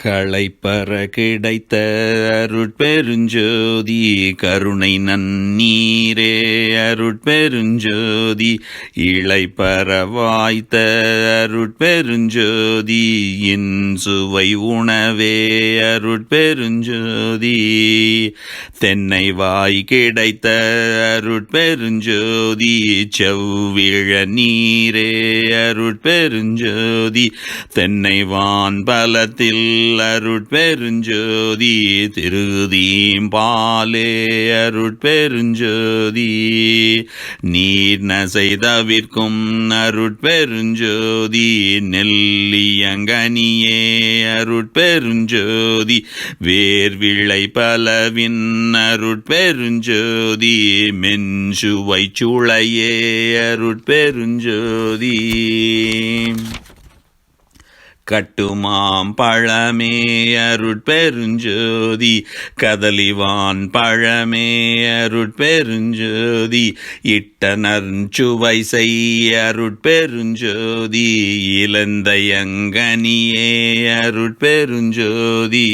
களைப்பற கிடைத்த அருட்பெருஞ்சோதி கருணை நன்னீரே அருட்பெருஞ்சோதி இளைப்பற வாய்த்த அருட்பெருஞ்சோதி என் சுவை உணவே அருட்பெருஞ்சோதி தென்னை வாய் கிடைத்த அருட்பெருஞ்சோதி செவ்விழ நீரே அருட்பெருஞ்சோதி தென்னை வான் பலத்தில் அருட்பெருஞ்சோதி திருதீம் பாலே அருட்பெருஞ்சோதி. நீர் நசை தவிர்க்கும் அருட்பெருஞ்சோதி நெல்லியங்கனியே அருட்பெருஞ்சோதி வேர்விளை பலவின் அருட்பெருஞ்சோதி மென்சுவை சுளையே அருட்பெருஞ்சோதி. கட்டுமாம் பழமே அருட்பெருஞ்சோதி. கதலிவான் பழமே அருட்பெருஞ்சோதி. இட்டனர் சுவை செய்ய அருட்பெருஞ்சோதி. இளந்தையங்கனியே அருட்பெருஞ்சோதி.